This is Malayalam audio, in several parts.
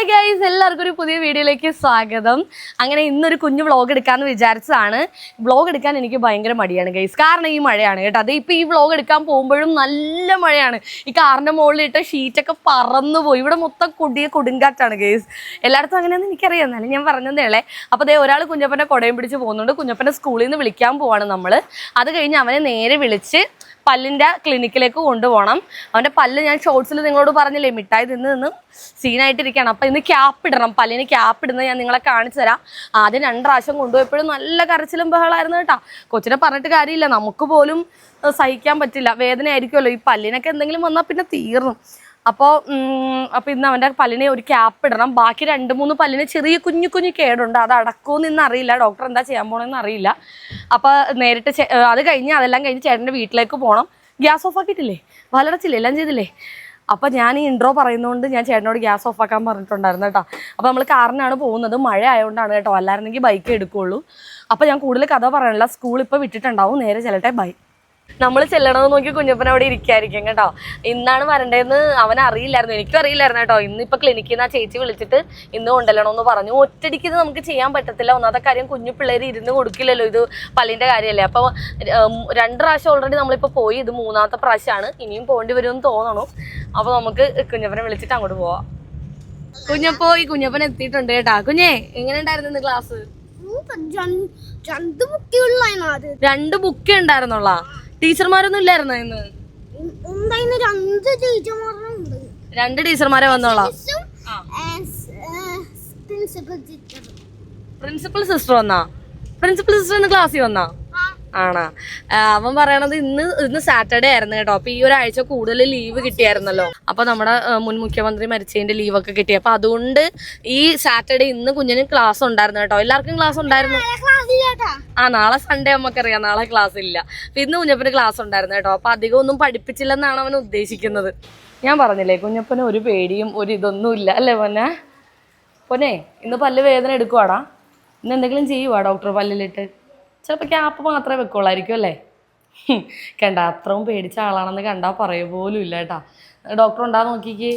ഹായ് ഗൈസ് എല്ലാവർക്കും ഒരു പുതിയ വീഡിയോയിലേക്ക് സ്വാഗതം. അങ്ങനെ ഇന്നൊരു കുഞ്ഞു വ്ളോഗ് എടുക്കാമെന്ന് വിചാരിച്ചതാണ്. വ്ളോഗ് എടുക്കാൻ എനിക്ക് ഭയങ്കര മടിയാണ് ഗൈസ് കാരണം ഈ മഴയാണ് കേട്ടോ. അത് ഇപ്പോൾ ഈ വ്ളോഗ് എടുക്കാൻ പോകുമ്പോഴും നല്ല മഴയാണ്. ഈ കാറിന്റെ മുകളിലിട്ട് ഷീറ്റൊക്കെ പറന്നു പോയി ഇവിടെ മൊത്തം കൊടിയ കൊടുങ്കാറ്റാണ് ഗൈസ് എല്ലായിടത്തും അങ്ങനെയൊന്നും എനിക്കറിയാം. എന്നാലും ഞാൻ പറഞ്ഞതേ ഉള്ളേ അപ്പോൾ അതേ ഒരാൾ കുഞ്ഞപ്പന്റെ കുടയും പിടിച്ച് പോകുന്നുണ്ട്. കുഞ്ഞപ്പന്റെ സ്കൂളിൽ നിന്ന് വിളിക്കാൻ പോവാണ് നമ്മൾ അത് കഴിഞ്ഞ് അവനെ നേരെ വിളിച്ച് പല്ലിന്റെ ക്ലിനിക്കിലേക്ക് കൊണ്ടുപോകണം അവന്റെ പല്ല് ഞാൻ ഷോർട്സിൽ നിങ്ങളോട് പറഞ്ഞില്ലേ മിഠായി തിന്ന് നിന്ന് സീനായിട്ടിരിക്കുകയാണ് അപ്പം ഇന്ന് ക്യാപ്പ് ഇടണം പല്ലിന് ക്യാപ്പ് ഇടുന്നത് ഞാൻ നിങ്ങളെ കാണിച്ചു തരാം. ആദ്യം രണ്ട് പ്രാവശ്യം കൊണ്ടുപോയപ്പോഴും നല്ല കരച്ചിലും ബഹളമായിരുന്നു കേട്ടോ. കൊച്ചിനെ പറഞ്ഞിട്ട് കാര്യമില്ല നമുക്ക് പോലും സഹിക്കാൻ പറ്റില്ല. വേദന ആയിരിക്കുമല്ലോ ഈ പല്ലിനൊക്കെ എന്തെങ്കിലും വന്നാൽ പിന്നെ തീർന്നു. അപ്പോൾ അപ്പോൾ ഇന്ന് അവന്റെ പല്ലിനെ ഒരു ക്യാപ്പ് ഇടണം. ബാക്കി രണ്ട് മൂന്ന് പല്ലിന് ചെറിയ കുഞ്ഞു കുഞ്ഞു കേടുണ്ട്. അത് അടക്കുമെന്ന് ഇന്ന് അറിയില്ല. ഡോക്ടർ എന്താ ചെയ്യാൻ പോകണമെന്ന് അറിയില്ല. അപ്പോൾ നേരിട്ട് അത് കഴിഞ്ഞ് അതെല്ലാം കഴിഞ്ഞ് ചേട്ടന്റെ വീട്ടിലേക്ക് പോകണം ഗ്യാസ് ഓഫ് ആക്കിയിട്ടില്ലേ? വലടച്ചില്ലേ എല്ലാം ചെയ്തില്ലേ? അപ്പോൾ ഞാൻ ഈ ഇൻട്രോ പറയുന്നതുകൊണ്ട് ഞാൻ ചേട്ടനോട് ഗ്യാസ് ഓഫ് ആക്കാൻ പറഞ്ഞിട്ടുണ്ടായിരുന്നു കേട്ടോ. അപ്പോൾ നമ്മൾ കാറിനാണ് പോകുന്നത്. മഴ ആയതുകൊണ്ടാണ് കേട്ടോ. അല്ലായിരുന്നെങ്കിൽ ബൈക്ക് എടുക്കുകയുള്ളൂ അപ്പോൾ ഞാൻ കൂടുതൽ കഥ പറയാനുള്ള സ്കൂൾ ഇപ്പോൾ വിട്ടിട്ടുണ്ടാവും. നേരെ ചെല്ലട്ടെ. ബൈ നമ്മൾ ചെല്ലണമെന്ന് നോക്കി കുഞ്ഞപ്പൻ അവിടെ ഇരിക്കായിരിക്കും കേട്ടോ. ഇന്നാണ് വരണ്ടേന്ന് അവൻ അറിയില്ലായിരുന്നു. എനിക്കും അറിയില്ലായിരുന്നു കേട്ടോ. ഇന്നിപ്പോൾ ക്ലിനിക്കിൽ നിന്ന് ആ ചേച്ചി വിളിച്ചിട്ട് ഇന്ന് കൊണ്ടല്ലണമെന്ന് പറഞ്ഞു. ഒറ്റടിക്ക് ഇത് നമുക്ക് ചെയ്യാൻ പറ്റത്തില്ല. ഒന്നാമത്തെ കാര്യം കുഞ്ഞു പിള്ളേർ ഇരുന്ന് കൊടുക്കില്ലല്ലോ. ഇത് പല്ലിന്റെ കാര്യമല്ലേ. അപ്പോൾ രണ്ട് പ്രാവശ്യം ഓൾറെഡി നമ്മളിപ്പോൾ പോയി. ഇത് മൂന്നാമത്തെ പ്രാവശ്യമാണ്. ഇനിയും പോകേണ്ടി വരുമെന്ന് തോന്നണു. അപ്പോൾ നമുക്ക് കുഞ്ഞപ്പനെ വിളിച്ചിട്ട് അങ്ങോട്ട് പോവാം. കുഞ്ഞപ്പോ ഈ കുഞ്ഞപ്പൻ എത്തിയിട്ടുണ്ട് കേട്ടാ. കുഞ്ഞേ എങ്ങനെ ഉണ്ടായിരുന്നു ഇന്ന് ക്ലാസ് രണ്ട് ബുക്കേ അത്. രണ്ട് ബുക്ക് ഉണ്ടായിരുന്നുള്ള? ടീച്ചർമാരൊന്നും ഇല്ലായിരുന്നോ ഇന്ന്? ഉണ്ടായിരുന്ന രണ്ട് ടീച്ചർമാരുണ്ട്. രണ്ട് ടീച്ചർമാരെ വന്നോളാം. പ്രിൻസിപ്പൽ സിസ്റ്റർ വന്നാ? പ്രിൻസിപ്പൽ സിസ്റ്റർ ഇന്ന് ക്ലാസ്സിൽ വന്നാ? ആണാ? അവൻ പറയണത് ഇന്ന് ഇന്ന് സാറ്റർഡേ ആയിരുന്നു കേട്ടോ. അപ്പൊ ഈ ഒരാഴ്ച കൂടുതൽ ലീവ് കിട്ടിയായിരുന്നല്ലോ. അപ്പൊ നമ്മുടെ മുൻ മുഖ്യമന്ത്രി മരിച്ചതിന്റെ ലീവൊക്കെ കിട്ടി. അപ്പൊ അതുകൊണ്ട് ഈ സാറ്റർഡേ ഇന്ന് കുഞ്ഞിന് ക്ലാസ് ഉണ്ടായിരുന്നു കേട്ടോ. എല്ലാവർക്കും ക്ലാസ് ഉണ്ടായിരുന്നു? ആ നാളെ സൺഡേ നമുക്കറിയാം. നാളെ ക്ലാസ് ഇല്ല. ഇന്ന് കുഞ്ഞപ്പന് ക്ലാസ് ഉണ്ടായിരുന്നു കേട്ടോ. അപ്പൊ അധികം ഒന്നും പഠിപ്പിച്ചില്ലെന്നാണ് അവൻ ഉദ്ദേശിക്കുന്നത്. ഞാൻ പറഞ്ഞില്ലേ കുഞ്ഞപ്പന് ഒരു പേടിയും ഒരു ഇതൊന്നും ഇല്ല. അല്ലേ പൊന്നെ? പൊന്നെ ഇന്ന് പല്ല് വേദന എടുക്കുവാടാ. ഇന്ന് എന്തെങ്കിലും ചെയ്യുവാ ഡോക്ടർ പല്ലിലിട്ട്? ചിലപ്പോൾ ക്യാപ്പ് മാത്രമേ വെക്കുള്ളായിരിക്കും അല്ലേ? കണ്ട അത്രയും പേടിച്ച ആളാണെന്ന് കണ്ടാൽ പറയ പോലും ഇല്ല കേട്ടാ. ഡോക്ടർ ഉണ്ടാ നോക്കിക്ക്?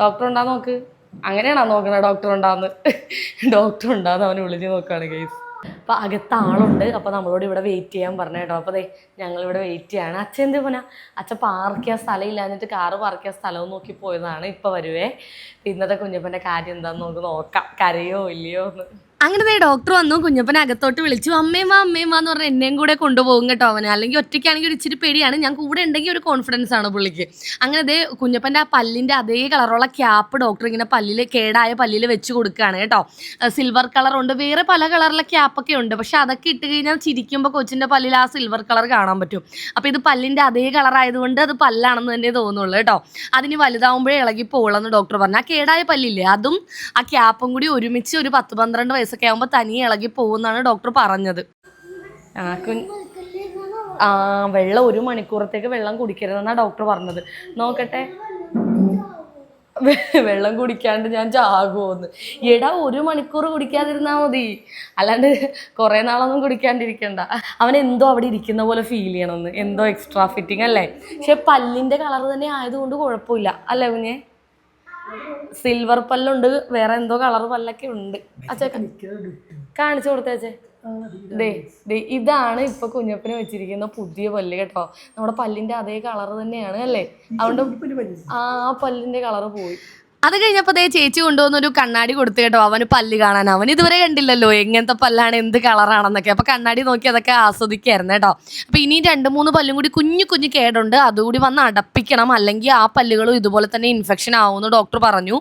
ഡോക്ടർ ഉണ്ടാ നോക്ക്? അങ്ങനെയാണോ നോക്കണേ ഡോക്ടർ ഉണ്ടാന്ന്? ഡോക്ടർ ഉണ്ടാന്ന് അവനെ വിളിച്ച് നോക്കുകയാണ് കേസ് അപ്പോൾ അകത്ത് ആളുണ്ട് അപ്പോൾ നമ്മളോട് ഇവിടെ വെയിറ്റ് ചെയ്യാൻ പറഞ്ഞു കേട്ടോ. അപ്പോൾ അതെ ഞങ്ങളിവിടെ വെയിറ്റ് ചെയ്യാണ്. അച്ഛൻ എന്ത് പോനാ അച്ഛൻ പാർക്ക് ചെയ്യാൻ സ്ഥലം ഇല്ലാഞ്ഞിട്ട് കാറ് പാർക്ക് ചെയ്യാൻ സ്ഥലവും നോക്കി പോയതാണ് ഇപ്പോൾ വരുവേ. ഇന്നത്തെ കുഞ്ഞപ്പന്റെ കാര്യം എന്താന്ന് നമുക്ക് നോക്കാം. കരയോ ഇല്ലയോ എന്ന്. അങ്ങനെ ഡോക്ടർ വന്നു കുഞ്ഞപ്പനെ അകത്തോട്ട് വിളിച്ചു. അമ്മേമ്മ അമ്മേമ്മ എന്ന് പറഞ്ഞാൽ എന്നെയും കൂടെ കൊണ്ടുപോകും കേട്ടോ അവനെ. അല്ലെങ്കിൽ ഒറ്റയ്ക്കാണെങ്കിൽ ഒരു ഇച്ചിരി പേടിയാണ്. ഞാൻ കൂടെ ഉണ്ടെങ്കിൽ ഒരു കോൺഫിഡൻസ് ആണ് പുള്ളിക്ക്. അങ്ങനെ ദേ കുഞ്ഞപ്പന്റെ ആ പല്ലിന്റെ അതേ കളറുള്ള ക്യാപ്പ് ഡോക്ടർ ഇങ്ങനെ പല്ലിൽ കേടായ പല്ലിൽ വെച്ച് കൊടുക്കുകയാണ് കേട്ടോ. സിൽവർ കളറുണ്ട് വേറെ പല കളറിലെ ക്യാപ്പൊക്കെ ഉണ്ട്. പക്ഷെ അതൊക്കെ ഇട്ട് കഴിഞ്ഞാൽ ചിരിക്കുമ്പോൾ കൊച്ചിന്റെ പല്ലിൽ ആ സിൽവർ കളർ കാണാൻ പറ്റും. അപ്പോൾ ഇത് പല്ലിന്റെ അതേ കളറായതുകൊണ്ട് അത് പല്ലാണെന്ന് തന്നെ തോന്നുള്ളൂ കേട്ടോ. അതിന് വലുതാവുമ്പോഴേ ഇളകി പോകുള്ളെന്ന് ഡോക്ടർ പറഞ്ഞു. ആ കേടായ പല്ലില്ലേ അതും ആ ക്യാപ്പും കൂടി ഒരുമിച്ച് ഒരു പത്ത് പന്ത്രണ്ട് വയസ്സൊക്കെ ആകുമ്പോൾ തനിയെ ഇളകി പോകുമെന്നാണ് ഡോക്ടർ പറഞ്ഞത്. ആ വെള്ളം ഒരു മണിക്കൂറത്തേക്ക് വെള്ളം കുടിക്കരുതെന്നാണ് ഡോക്ടർ പറഞ്ഞത്. നോക്കട്ടെ. വെള്ളം കുടിക്കാണ്ട് ഞാൻ ചാകുമോന്ന് എടാ ഒരു മണിക്കൂർ കുടിക്കാതിരുന്നാ മതി. അല്ലാണ്ട് കുറേ നാളൊന്നും കുടിക്കാണ്ടിരിക്കണ്ട. അവൻ എന്തോ അവിടെ ഇരിക്കുന്ന പോലെ ഫീൽ ചെയ്യണമെന്ന് എന്തോ എക്സ്ട്രാ ഫിറ്റിംഗ് അല്ലേ? പക്ഷെ പല്ലിന്റെ കളർ തന്നെ ആയതുകൊണ്ട് കുഴപ്പമില്ല. അല്ലേ കുഞ്ഞെ? സിൽവർ പല്ലുണ്ട് വേറെ എന്തോ കളർ പല്ലൊക്കെ ഉണ്ട്. അച്ഛാ കാണിച്ചു കൊടുത്തേ ദേ ദേ ഇതാണ് ഇപ്പൊ കുഞ്ഞപ്പന് വെച്ചിരിക്കുന്ന പുതിയ പല്ല് കേട്ടോ. നമ്മുടെ പല്ലിന്റെ അതേ കളർ തന്നെയാണ് അല്ലേ? അതുകൊണ്ട് ആ പല്ലിന്റെ കളർ പോയി. അത് കഴിഞ്ഞപ്പോൾ അതേ ചേച്ചി കൊണ്ടുവന്ന ഒരു കണ്ണാടി കൊടുത്തു കേട്ടോ അവന് പല്ല് കാണാൻ. അവൻ ഇതുവരെ കണ്ടില്ലല്ലോ എങ്ങനത്തെ പല്ലാണ് എന്ത് കളറാണെന്നൊക്കെ. അപ്പൊ കണ്ണാടി നോക്കി അതൊക്കെ ആസ്വദിക്കായിരുന്നു കേട്ടോ. അപ്പൊ ഇനി രണ്ട് മൂന്ന് പല്ലും കൂടി കുഞ്ഞു കുഞ്ഞു കേടുണ്ട്. അതുകൂടി വന്ന് അടപ്പിക്കണം. അല്ലെങ്കിൽ ആ പല്ലുകളും ഇതുപോലെ തന്നെ ഇൻഫെക്ഷൻ ആവുമെന്ന് ഡോക്ടർ പറഞ്ഞു.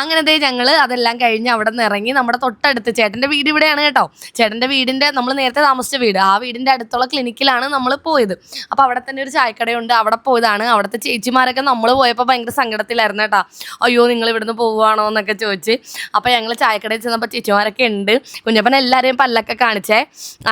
അങ്ങനെ ദേ ഞങ്ങൾ അതെല്ലാം കഴിഞ്ഞ് അവിടെ നിന്ന് ഇറങ്ങി നമ്മുടെ തൊട്ടടുത്ത് ചേട്ടന്റെ വീട് ഇവിടെയാണ് കേട്ടോ. ചേട്ടന്റെ വീടിന്റെ നമ്മൾ നേരത്തെ താമസിച്ച വീട്. ആ വീടിന്റെ അടുത്തുള്ള ക്ലിനിക്കിലാണ് നമ്മൾ പോയത്. അപ്പോൾ അവിടെ തന്നെ ഒരു ചായക്കടയുണ്ട്. അവിടെ പോയതാണ്. അവിടുത്തെ ചേച്ചിമാരൊക്കെ നമ്മൾ പോയപ്പോൾ ഭയങ്കര സങ്കടത്തിലായിരുന്നു കേട്ടോ. അയ്യോ നിങ്ങൾ ഇവിടുന്ന് പോവുകയാണോ എന്നൊക്കെ ചോദിച്ച്. അപ്പോൾ ഞങ്ങൾ ചായക്കടയിൽ ചെന്നപ്പോൾ ചേച്ചിമാരൊക്കെ ഉണ്ട്. കുഞ്ഞപ്പൻ എല്ലാവരെയും പല്ലൊക്കെ കാണിച്ചേ.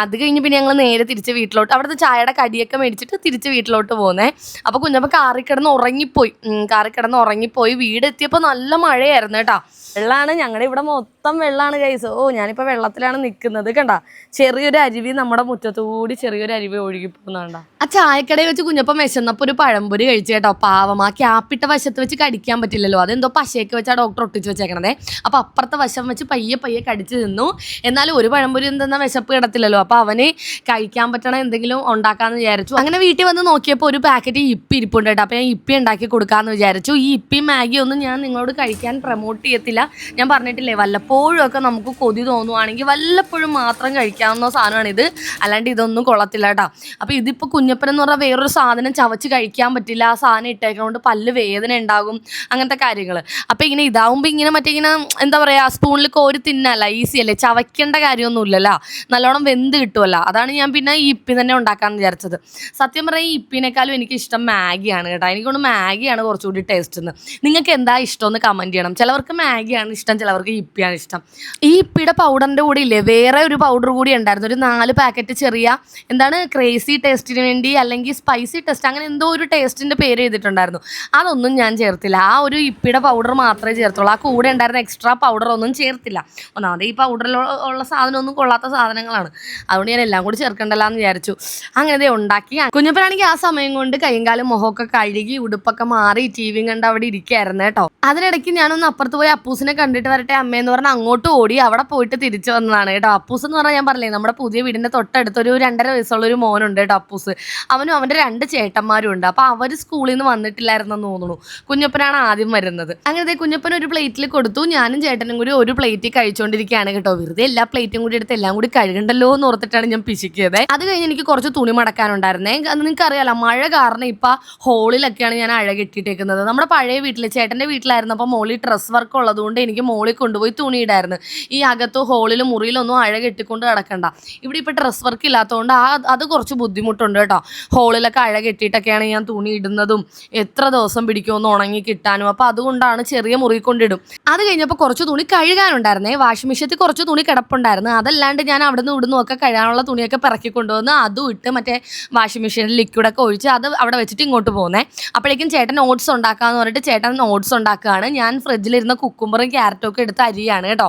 അത് കഴിഞ്ഞ് പിന്നെ ഞങ്ങൾ നേരെ തിരിച്ച് വീട്ടിലോട്ട് അവിടുത്തെ ചായയുടെ കടിയൊക്കെ മേടിച്ചിട്ട് തിരിച്ച് വീട്ടിലോട്ട് പോകുന്നേ അപ്പോൾ കുഞ്ഞപ്പൻ കാറിൽ കിടന്ന് ഉറങ്ങിപ്പോയി. കാറി കിടന്ന് ഉറങ്ങിപ്പോയി. വീടെത്തിയപ്പോൾ നല്ല മഴയായിരുന്നു കേട്ടോ. വെള്ളമാണ് ഞങ്ങളുടെ ഇവിടെ മൊത്തം വെള്ളമാണ് കൈസ് ഓ ഞാനിപ്പോൾ വെള്ളത്തിലാണ് നിൽക്കുന്നത് കണ്ട. ചെറിയൊരു അരുവി നമ്മുടെ മുറ്റത്തുകൂടി ചെറിയൊരു അരുവി ഒഴുകി പോകുന്നുണ്ട ആ ചായക്കടയിൽ വെച്ച് കുഞ്ഞപ്പം വിശന്നപ്പോൾ ഒരു പഴംപൊരി കഴിച്ചു കേട്ടോ. പാവം. ആ ക്യാപ്പിട്ട വശത്ത് വെച്ച് കടിക്കാൻ പറ്റില്ലല്ലോ. അതെന്തോ പശയൊക്കെ വെച്ച് ആ ഡോക്ടർ ഒട്ടിച്ച് വെച്ചേക്കണതേ. അപ്പോൾ അപ്പുറത്തെ വശം വെച്ച് പയ്യെ പയ്യെ കടിച്ച് തിന്നു. എന്നാലും ഒരു പഴംപൊരി എന്തെന്നാ വിശപ്പ് കിടത്തില്ലല്ലോ. അപ്പോൾ അവന് കഴിക്കാൻ പറ്റണ എന്തെങ്കിലും ഉണ്ടാക്കാമെന്ന് വിചാരിച്ചു. അങ്ങനെ വീട്ടിൽ വന്ന് നോക്കിയപ്പോൾ ഒരു പാക്കറ്റ് ഇപ്പി ഇരിപ്പുണ്ട് കേട്ടോ. അപ്പോൾ ഞാൻ ഇപ്പി ഉണ്ടാക്കി കൊടുക്കാമെന്ന് വിചാരിച്ചു. ഈ ഇപ്പി മാഗി ഒന്നും ഞാൻ നിങ്ങളോട് കഴിക്കാൻ പ്രൊമോട്ട് ചെയ്യത്തില്ല. ഞാൻ പറഞ്ഞിട്ടില്ലേ വല്ലപ്പോഴും ഒക്കെ നമുക്ക് കൊതി തോന്നുവാണെങ്കിൽ വല്ലപ്പോഴും മാത്രം കഴിക്കാവുന്ന സാധനമാണ് ഇത്. അല്ലാണ്ട് ഇതൊന്നും കൊള്ളത്തില്ല കേട്ടോ. അപ്പോൾ ഇതിപ്പോൾ കുഞ്ഞപ്പൻ എന്ന് പറഞ്ഞാൽ വേറൊരു സാധനം ചവച്ച് കഴിക്കാൻ പറ്റില്ല. ആ സാധനം ഇട്ടേക്കൊണ്ട് പല്ല് വേദന ഉണ്ടാകും. അങ്ങനത്തെ കാര്യങ്ങൾ അപ്പോൾ ഇങ്ങനെ ഇതാവുമ്പോൾ ഇങ്ങനെ മറ്റേ ഇങ്ങനെ എന്താ പറയുക സ്പൂണിൽ കോരി തിന്നല്ല ഈസി അല്ലേ? ചവയ്ക്കേണ്ട കാര്യമൊന്നുമില്ലല്ലോ. നല്ലോണം വെന്ത് കിട്ടുമല്ലോ അതാണ് ഞാൻ പിന്നെ ഈ ഇപ്പി തന്നെ ഉണ്ടാക്കാമെന്ന് വിചാരിച്ചത്. സത്യം പറഞ്ഞാൽ ഈ ഇപ്പിനേക്കാളും എനിക്ക് ഇഷ്ടം മാഗിയാണ് കേട്ടോ. എനിക്കൊന്ന് മാഗിയാണ് കുറച്ചുകൂടി ടേസ്റ്റ് എന്ന് നിങ്ങൾക്ക് എന്താ ഇഷ്ടം എന്ന് കമന്റ് ചെയ്യണം. ചിലവർക്ക് മാഗിയാണ് ഇഷ്ടം ചിലവർക്ക് ഇപ്പിയാണ് ഇഷ്ടം. ഈ ഇപ്പിയുടെ പൗഡറിന്റെ കൂടെ ഇല്ലേ വേറെ ഒരു പൗഡർ കൂടി ഉണ്ടായിരുന്നു. ഒരു നാല് പാക്കറ്റ് ചെറിയ എന്താണ് ക്രേസി ടേസ്റ്റിന് വേണ്ടി അല്ലെങ്കിൽ സ്പൈസി ടേസ്റ്റ് അങ്ങനെ എന്തോ ഒരു ടേസ്റ്റിന്റെ പേര് ചെയ്തിട്ടുണ്ടായിരുന്നു അതൊന്നും ഞാൻ ചേർത്തില്ല. ആ ഒരു ഇപ്പിയുടെ പൗഡർ മാത്രമേ ചേർത്തുള്ളൂ. ആ കൂടെ ഉണ്ടായിരുന്ന എക്സ്ട്രാ പൗഡർ ഒന്നും ചേർത്തില്ല. ഒന്നാമത് ഈ പൗഡറിൽ ഉള്ള സാധനമൊന്നും കൊള്ളാത്ത സാധനങ്ങളാണ്. അതുകൊണ്ട് ഞാൻ എല്ലാം കൂടി ചേർക്കണ്ടല്ലോ എന്ന് വിചാരിച്ചു. അങ്ങനെ ഉണ്ടാക്കി. കുഞ്ഞപ്പനാണെങ്കിൽ ആ സമയം കൊണ്ട് കൈയും കാലും മുഖമൊക്കെ കഴുകി ഉടുപ്പൊക്കെ മാറി ടി വിയും കണ്ട് അവിടെ ഇരിക്കുകയായിരുന്നു കേട്ടോ. അതിനിടയ്ക്ക് ഞാനൊന്ന് അപ്പുറത്ത് പോയി അപ്പൂസിനെ കണ്ടിട്ട് വരട്ടെ അമ്മയെന്ന് പറഞ്ഞാൽ അങ്ങോട്ട് ഓടി അവിടെ പോയിട്ട് തിരിച്ചു വന്നതാണ് കേട്ടോ. അപ്പൂസ് എന്ന് പറഞ്ഞാൽ ഞാൻ പറഞ്ഞില്ലേ നമ്മുടെ പുതിയ വീടിന്റെ തൊട്ടടുത്ത് ഒരു രണ്ടര വയസ്സുള്ള ഒരു മോനുണ്ട് കേട്ടോ അപ്പൂസ്. അവനും അവന്റെ രണ്ട് ചേട്ടന്മാരും ഉണ്ട്. അപ്പോൾ അവർ സ്കൂളിൽ നിന്ന് വന്നിട്ടില്ലായിരുന്നെന്ന് തോന്നുന്നു. കുഞ്ഞപ്പനാണ് ആദ്യം വരുന്നത്. അങ്ങനെ കുഞ്ഞപ്പൻ ഒരു പ്ലേറ്റിൽ കൊടുത്തു. ഞാനും ചേട്ടനും കൂടി ഒരു പ്ലേറ്റിൽ കഴിച്ചുകൊണ്ടിരിക്കുകയാണ് കേട്ടോ. വെറുതെ എല്ലാ പ്ലേറ്റും കൂടി എടുത്ത് എല്ലാം കൂടി കഴുകണ്ടല്ലോ എന്ന് ഓർത്തിട്ടാണ് ഞാൻ പിശിക്കിയത്. അത് കഴിഞ്ഞ് എനിക്ക് കുറച്ച് തുണി മടക്കാനുണ്ടായിരുന്നേ. അത് നിങ്ങൾക്ക് അറിയാലോ മഴ കാരണം ഇപ്പൊ ഹോളിലൊക്കെയാണ് ഞാൻ അഴ കെട്ടിയിട്ടേക്കുന്നത് നമ്മുടെ പഴയ വീട്ടിൽ ചേട്ടന്റെ വീട്ടിലായിരുന്നപ്പോൾ മോളി ഡ്രസ് വർക്ക് ഉള്ളതുകൊണ്ട് എനിക്ക് മോളിൽ കൊണ്ടുപോയി തുണി ഇടായിരുന്നു. ഈ അകത്ത് ഹോളിലും മുറിയിലൊന്നും അഴ കെട്ടിക്കൊണ്ട് കിടക്കണ്ട ഇവിടെ ഇപ്പൊ ഡ്രസ് വർക്ക് ഇല്ലാത്തതുകൊണ്ട് ആ അത് കുറച്ച് ബുദ്ധിമുട്ടുണ്ട് കേട്ടോ. ഹോളിലൊക്കെ അഴ കെട്ടിയിട്ടൊക്കെയാണ് ഞാൻ തുണി ഇടുന്നതും എത്ര ദിവസം പിടിക്കുമെന്ന് ഉണങ്ങി കിട്ടാനും. അപ്പോൾ അതുകൊണ്ടാണ് ചെറിയ മുറി കൊണ്ടിടും. അത് കഴിഞ്ഞപ്പോൾ കുറച്ച് തുണി കഴുകാനുണ്ടായിരുന്നേ. വാഷിംഗ് മെഷീനത്തിൽ കുറച്ച് തുണി കിടപ്പുണ്ടായിരുന്നു. അതല്ലാണ്ട് ഞാൻ അവിടെ നിന്ന് ഇവിടുന്ന് ഒക്കെ കഴുകാനുള്ള തുണിയൊക്കെ പിറക്കി കൊണ്ടുവന്ന് അതും ഇട്ട് മറ്റേ വാഷിംഗ് മെഷീനിൽ ലിക്വിഡൊക്കെ ഒഴിച്ച് അത് അവിടെ വെച്ചിട്ട് ഇങ്ങോട്ട് പോകുന്നേ അപ്പോഴേക്കും ചേട്ടൻ ഓട്സ് ഉണ്ടാക്കാന്ന് പറഞ്ഞിട്ട് ചേട്ടൻ ഓട്സ് ഉണ്ടാക്കുകയാണ്. ഞാൻ ഫ്രിഡ്ജിലിരുന്ന കുക്കുമ്പറും ക്യാരറ്റും ഒക്കെ എടുത്ത് അരിയാണ് കേട്ടോ.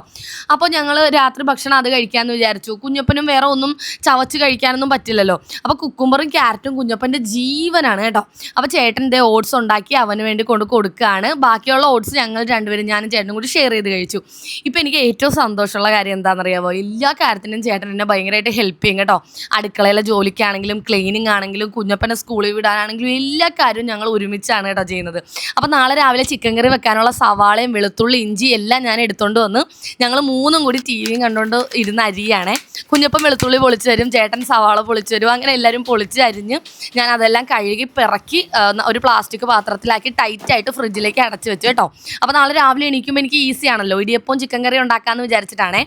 അപ്പോൾ ഞങ്ങൾ രാത്രി ഭക്ഷണം അത് കഴിക്കാമെന്ന് വിചാരിച്ചു. കുഞ്ഞപ്പനും വേറെ ഒന്നും ചവച്ച് കഴിക്കാനൊന്നും പറ്റില്ലല്ലോ. അപ്പോൾ കുക്കുമ്പറും ക്യാരറ്റും കുഞ്ഞപ്പന്റെ ജീവനാണ് കേട്ടോ. അപ്പോൾ ചേട്ടൻ ദേ ഓട്സ് ഉണ്ടാക്കി അവന് വേണ്ടി കൊണ്ട് കൊടുക്കുകയാണ്. ബാക്കിയുള്ള ഓട്സ് ഞങ്ങൾ രണ്ടുപേരും ഞാനും ചേട്ടനും കൂടി ഷെയർ ചെയ്ത് കഴിച്ചു. ഇപ്പോൾ എനിക്ക് ഏറ്റവും സന്തോഷമുള്ള കാര്യം എന്താണെന്നറിയാമോ എല്ലാ കാര്യത്തിനും ചേട്ടൻ എന്നെ ഭയങ്കരമായിട്ട് ഹെൽപ്പ് ചെയ്യും കേട്ടോ. അടുക്കളയിലെ ജോലിക്കാണെങ്കിലും ക്ലീനിങ് ആണെങ്കിലും കുഞ്ഞപ്പനെ സ്കൂളിൽ വിടാനാണെങ്കിലും എല്ലാ കാര്യവും ഞങ്ങൾ ഒരുമിച്ചാണ് കേട്ടോ ചെയ്യുന്നത്. അപ്പോൾ നാളെ രാവിലെ ചിക്കൻ കറി വെക്കാനുള്ള സവാളയും വെളുത്തുള്ളി ഇഞ്ചി എല്ലാം ഞാൻ എടുത്തുകൊണ്ട് വന്ന് ഞങ്ങൾ മൂന്നും കൂടി ടി വിയും കണ്ടുകൊണ്ട് ഇരുന്ന് അരിയാണേ. കുഞ്ഞപ്പം വെളുത്തുള്ളി പൊളിച്ച് തരും ചേട്ടൻ സവാള പൊളിച്ച് തരും അങ്ങനെ എല്ലാവരും പൊളിച്ച് അരിഞ്ഞ് ഞാൻ അതെല്ലാം കഴുകി പിറക്കി ഒരു പ്ലാസ്റ്റിക് പാത്രത്തിലാക്കി ടൈറ്റായിട്ട് ഫ്രിഡ്ജിലേക്ക് അടച്ചു വെച്ചു കേട്ടോ. അപ്പോൾ നാളെ രാവിലെ എണീക്കുമ്പോൾ എനിക്ക് ഈസി ആണല്ലോ. ഇടിയപ്പവും ചിക്കൻ കറി ഉണ്ടാക്കാമെന്ന് വിചാരിച്ചിട്ടാണേ.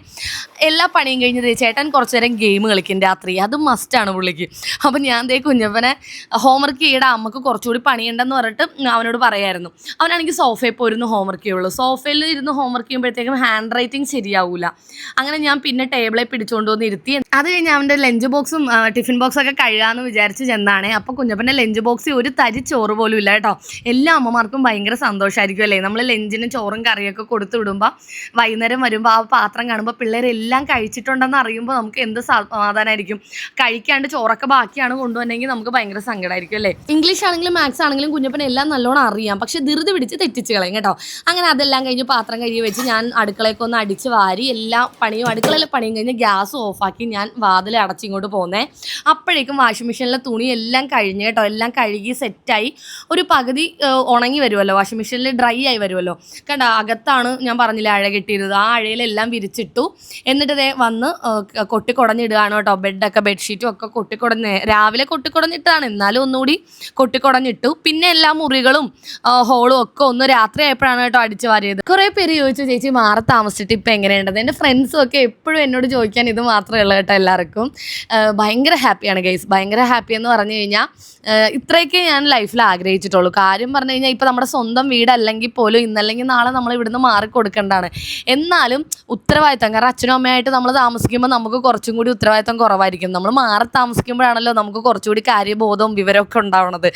എല്ലാ പണിയും കഴിഞ്ഞ് ചേട്ടൻ കുറച്ച് നേരം ഗെയിം കളിക്കും രാത്രി. അത് മസ്റ്റാണ് പുള്ളിക്ക്. അപ്പോൾ ഞാൻ ദേ കുഞ്ഞപ്പനെ ഹോംവർക്ക് ചെയ്യടാ അമ്മയ്ക്ക് കുറച്ചുകൂടി പണിയുണ്ടെന്ന് പറഞ്ഞിട്ട് അവനോട് പറയായിരുന്നു. അവനാണെങ്കിൽ സോഫയിൽ പോയിരുന്നു ഹോംവർക്ക് ചെയ്യുള്ളൂ. സോഫയിൽ ഇരുന്ന് ഹോംവർക്ക് ചെയ്യുമ്പോഴത്തേക്കും ഹാൻഡ് റൈറ്റിംഗ് ശരിയാവൂല. അങ്ങനെ ഞാൻ പിന്നെ ടേബിളെ പിടിച്ചുകൊണ്ട് വന്ന് ഇരുത്തി. അത് കഴിഞ്ഞ് അവന്റെ ലഞ്ച് ബോക്സും ടിഫിൻ ബോക്സും ഒക്കെ കഴുകാമെന്ന് വിചാരിച്ച് ചെന്നാണേ. അപ്പോൾ കുഞ്ഞപ്പന്റെ ലഞ്ച് ബോക്സിൽ ഒരു തരി ചോറ് പോലും ഇല്ല കേട്ടോ. എല്ലാ അമ്മമാർക്കും ഭയങ്കര സന്തോഷമായിരിക്കും അല്ലേ? നമ്മൾ ലഞ്ചിന് ചോറും കറിയൊക്കെ കൊടുത്തു വിടുമ്പോൾ വൈകുന്നേരം വരുമ്പോൾ ആ പാത്രം കാണുമ്പോൾ പിള്ളേരെല്ലാം കഴിച്ചിട്ടുണ്ടെന്ന് അറിയുമ്പോൾ നമുക്ക് എന്ത് സമാധാനമായിരിക്കും കഴിക്കാണ്ട് ചോറൊക്കെ ബാക്കിയാണ് കൊണ്ടുവന്നെങ്കിൽ നമുക്ക് ഭയങ്കര സങ്കടമായിരിക്കും അല്ലേ? ഇംഗ്ലീഷ് ആണെങ്കിലും മാത്സ് ആണെങ്കിലും കുഞ്ഞപ്പനെ എല്ലാം നല്ലോണം അറിയാം. പക്ഷെ ധൃതി പിടിച്ച് തെറ്റിച്ച് കളയും കേട്ടോ. അങ്ങനെ അതെല്ലാം കഴിഞ്ഞ് പാത്രം കഴുകി വെച്ച് ഞാൻ അടുക്കളയൊക്കെ ഒന്ന് അടിച്ച് വാരി എല്ലാ പണിയും അടുക്കളയിലെ പണിയും കഴിഞ്ഞ് ഗ്യാസ് ഓഫാക്കി ഞാൻ വാതിൽ അടച്ചിങ്ങോട്ട് പോന്നേ. അപ്പോഴേക്കും വാഷിംഗ് മെഷീനിലെ തുണി എല്ലാം കഴിഞ്ഞ് കേട്ടോ എല്ലാം കഴുകി സെറ്റായി ഒരു പകുതി ഉണങ്ങി വരുമല്ലോ വാഷിംഗ് മെഷീനിൽ ഡ്രൈ ആയി വരുമല്ലോ. കണ്ട അകത്താണ് ഞാൻ പറഞ്ഞില്ല അഴ കെട്ടിയിരുന്നത്. ആ അഴയിലെല്ലാം വിരിച്ചിട്ടു. എന്നിട്ട് ദേ വന്ന് കൊട്ടിക്കുടഞ്ഞിടുകയാണ് കേട്ടോ. ബെഡൊക്കെ ബെഡ്ഷീറ്റും ഒക്കെ കൊട്ടിക്കുടഞ്ഞ്. രാവിലെ കൊട്ടിക്കുടഞ്ഞിട്ടാണ് എന്നാലും ഒന്നുകൂടി കൊട്ടിക്കുടഞ്ഞിട്ടു. പിന്നെ എല്ലാ മുറികളും ഹോളും ഒക്കെ ഒന്ന് രാത്രി ആയപ്പോഴാണ് കേട്ടോ അടിച്ചു വാരിയത്. കുറേ പേര് ചോദിച്ചു ചേച്ചി മാറി താമസിച്ചിട്ട് ഇപ്പം എങ്ങനെയുണ്ടത് എന്റെ ഫ്രണ്ട്സും ഒക്കെ എപ്പോഴും എന്നോട് ചോദിക്കാൻ ഇത് മാത്രമേ ഉള്ളൂ കേട്ടോ എല്ലാവർക്കും. ഭയങ്കര ഹാപ്പിയാണ് ഗൈസ്. ഭയങ്കര ഹാപ്പി എന്ന് പറഞ്ഞു കഴിഞ്ഞാൽ ഇത്രയൊക്കെ ഞാൻ ലൈഫിൽ ആഗ്രഹിച്ചിട്ടുള്ളൂ. കാര്യം പറഞ്ഞു കഴിഞ്ഞാൽ ഇപ്പം നമ്മുടെ സ്വന്തം വീടല്ലെങ്കിൽ പോലും ഇന്നല്ലെങ്കിൽ നാളെ നമ്മൾ ഇവിടുന്ന് മാറി കൊടുക്കേണ്ടതാണ്. എന്നാലും ഉത്തരവാദിത്തം കാരണം അച്ഛനും അമ്മയായിട്ട് നമ്മൾ താമസിക്കുമ്പോൾ നമുക്ക് കുറച്ചും കൂടി ഉത്തരവാദിത്തം കുറവായിരിക്കും. നമ്മൾ മാറി താമസിക്കുമ്പോഴാണല്ലോ നമുക്ക് കുറച്ചുകൂടി കാര്യബോധവും വിവരമൊക്കെ ഉണ്ടാവണത്.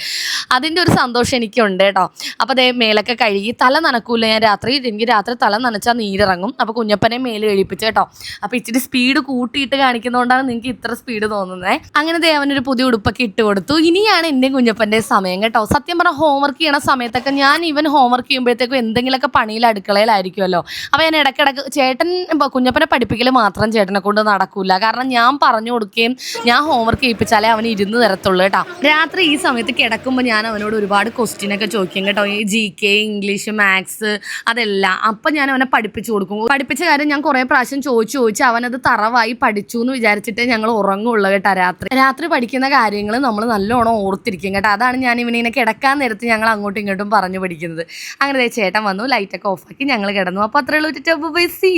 അതിന്റെ ഒരു സന്തോഷം എനിക്കുണ്ട് കേട്ടോ. അപ്പോൾ അതേ മേലൊക്കെ കഴുകി തല നനക്കൂല ഞാൻ രാത്രി എനിക്ക് രാത്രി തല നനച്ചാൽ നീരിറങ്ങും. അപ്പോൾ കുഞ്ഞപ്പനെ മേലെ കഴിപ്പിച്ച് കേട്ടോ. അപ്പോൾ ഇച്ചിരി സ്പീഡ് കൂട്ടിയിട്ട് കാണിക്കുന്നതുകൊണ്ടാണ് നിങ്ങൾക്ക് ഇത്ര സ്പീഡ് തോന്നുന്നത്. അങ്ങനെ ദേവനൊരു പുതിയ ഉടുപ്പൊക്കെ ഇട്ട് കൊടുത്തു. ഇനിയാണ് എന്റെ കുഞ്ഞപ്പന്റെ സമയം കേട്ടോ. സത്യം പറഞ്ഞാൽ ഹോംവർക്ക് ചെയ്യണ സമയത്തൊക്കെ ഞാൻ ഇവൻ ഹോംവർക്ക് ചെയ്യുമ്പോഴത്തേക്കും എന്തെങ്കിലുമൊക്കെ പണിയിൽ അടുക്കളയിലായിരിക്കുമല്ലോ. അപ്പോൾ ഞാൻ ഇടയ്ക്കിടയ്ക്ക് ചേട്ടൻ കുഞ്ഞപ്പനെ പഠിപ്പിക്കൽ മാത്രം ചേട്ടനെ കൊണ്ട് നടക്കൂല. കാരണം ഞാൻ പറഞ്ഞു കൊടുക്കുകയും ഞാൻ ഹോംവർക്ക് ചെയ്യിപ്പിച്ചാലേ അവൻ ഇരുന്ന് തരത്തുള്ളൂ കേട്ടോ. രാത്രി ഈ സമയത്ത് കിടക്കുമ്പോൾ ഞാൻ അവനോട് ഒരുപാട് ക്വസ്റ്റ്യൻ ഒക്കെ ചോദിക്കും കേട്ടോ. ഈ ജി കെ ഇംഗ്ലീഷ് മാത്സ് അതെല്ലാം. അപ്പം ഞാൻ അവനെ പഠിപ്പിച്ചു കൊടുക്കും. പഠിപ്പിച്ച കാര്യം ഞാൻ കുറേ പ്രാവശ്യം ചോദിച്ചു ചോദിച്ചു അവനത് തറവായി പഠിച്ചു എന്ന് വിചാരിച്ചിട്ട് ഞങ്ങൾ ഉറങ്ങുള്ളൂ കേട്ടോ രാത്രി. രാത്രി പഠിക്കുന്ന കാര്യങ്ങൾ നമ്മൾ നല്ലോണം ഓർത്തിരിക്കും കേട്ടോ. അതാണ് ഞാൻ ഇവനെ കിടക്കാൻ നേരത്ത് ഞങ്ങൾ അങ്ങോട്ടും ഇങ്ങോട്ടും പറഞ്ഞു പഠിക്കുന്നത്. അങ്ങനെ ചേട്ടൻ വന്നു ലൈറ്റൊക്കെ ഓഫാക്കി ഞങ്ങൾ കിടന്നു. അപ്പോൾ അത്രയുള്ളൂ ബൈ സി